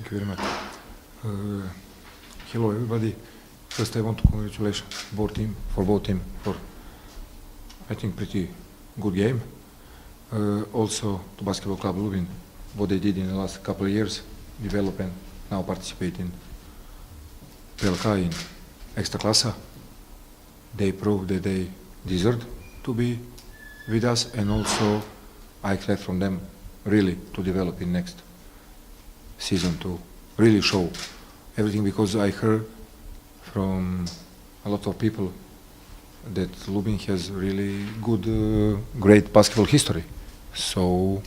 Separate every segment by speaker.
Speaker 1: Thank you very much. Uh, hello, everybody. First, I want to congratulate both team for both team for I think pretty good game. Uh, also to Basketball Club Lubin, what they did in the last couple of years, develop and now participate in PLK in Extra They proved that they deserved to be with us, and also I expect from them really to develop in next season to really show everything because I heard from a lot of people that Lubin has really good, uh, great basketball history. So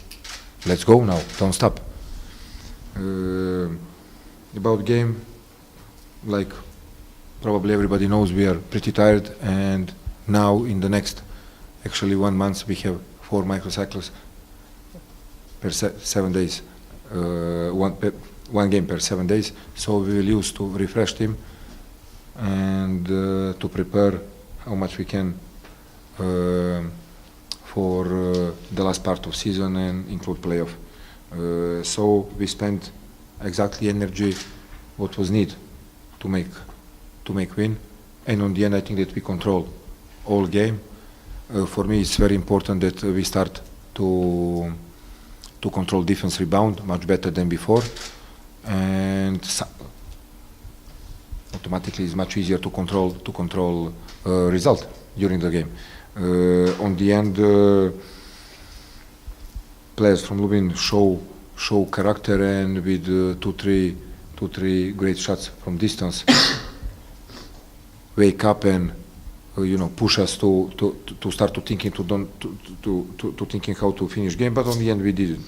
Speaker 1: let's go now, don't stop. Uh, about game, like probably everybody knows, we are pretty tired, and now in the next, actually one month, we have four microcycles per se- seven days, one per, one game per seven days. So we will use to refresh team and uh, to prepare how much we can uh, for uh, the last part of season and include playoff. Uh, so we spent exactly energy what was need to make to make win, and on the end I think that we control all game. Uh, for me, it's very important that uh, we start to to control defense rebound much better than before, and automatically it's much easier to control to control uh, result during the game. Uh, on the end, uh, players from Lubin show show character and with uh, two three two three great shots from distance wake up and you know push us to, to to- start to thinking to don't to, to, to, to thinking how to finish game but on the end we didn't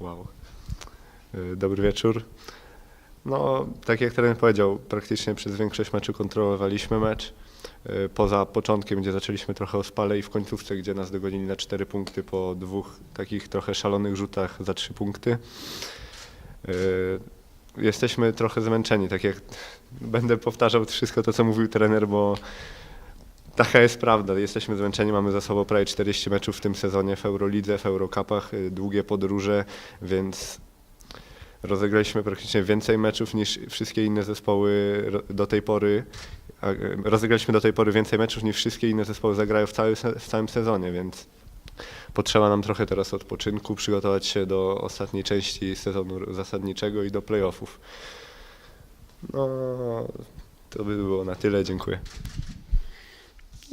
Speaker 2: Wow. Y, Dobry wieczór. No, tak jak trener powiedział, praktycznie przez większość meczu kontrolowaliśmy mecz. Y, Poza początkiem, gdzie zaczęliśmy trochę ospale i w końcówce, gdzie nas dogonili na 4 punkty po dwóch takich trochę szalonych rzutach za 3 punkty. Y, Jesteśmy trochę zmęczeni, tak jak będę powtarzał wszystko to, co mówił trener, bo Taka jest prawda. Jesteśmy zmęczeni, mamy za sobą prawie 40 meczów w tym sezonie w Eurolidze, w Eurocupach, y, długie podróże, więc rozegraliśmy praktycznie więcej meczów niż wszystkie inne zespoły do tej pory. y, Rozegraliśmy do tej pory więcej meczów niż wszystkie inne zespoły zagrają w, cały, w całym sezonie, więc potrzeba nam trochę teraz odpoczynku, przygotować się do ostatniej części sezonu zasadniczego i do playoffów. No, to by było na tyle. Dziękuję.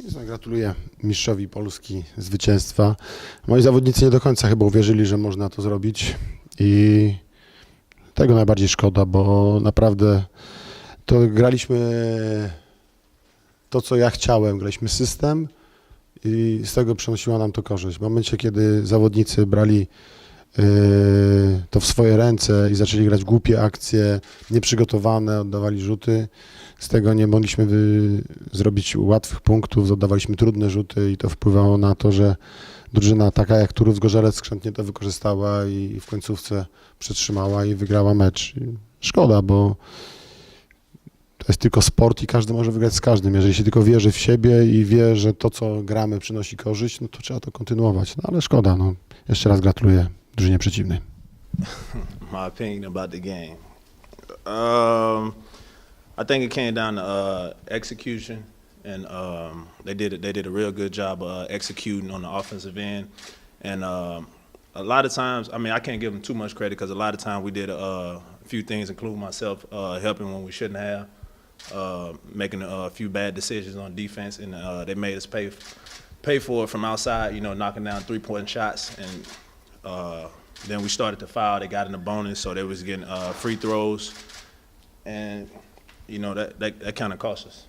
Speaker 3: Gratuluję mistrzowi Polski zwycięstwa. Moi zawodnicy nie do końca chyba uwierzyli, że można to zrobić i tego najbardziej szkoda, bo naprawdę to graliśmy to, co ja chciałem. Graliśmy system i z tego przynosiła nam to korzyść. W momencie, kiedy zawodnicy brali yy, to w swoje ręce i zaczęli grać głupie akcje, nieprzygotowane, oddawali rzuty, z tego nie mogliśmy zrobić łatwych punktów, oddawaliśmy trudne rzuty i to wpływało na to, że drużyna taka jak Turów Gorzelec skrzętnie to wykorzystała i w końcówce przetrzymała i wygrała mecz. Szkoda, bo to jest tylko sport i każdy może wygrać z każdym. Jeżeli się tylko wierzy w siebie i wie, że to, co gramy, przynosi korzyść, no to trzeba to kontynuować. No ale szkoda. No. Jeszcze raz gratuluję drużynie przeciwnej.
Speaker 4: my opinion about the game. Um, I think it came down to uh, execution, and um, they did it. They did a real good job uh, executing on the offensive end. And um, a lot of times, I mean, I can't give them too much credit because a lot of times we did uh, a few things, including myself, uh, helping when we shouldn't have, uh, making a few bad decisions on defense, and they made us pay pay for it from outside. You know, knocking down three point shots and. Then we started to foul. They got in the bonus, so they was getting uh, free throws, and you know that that, that kind of cost us.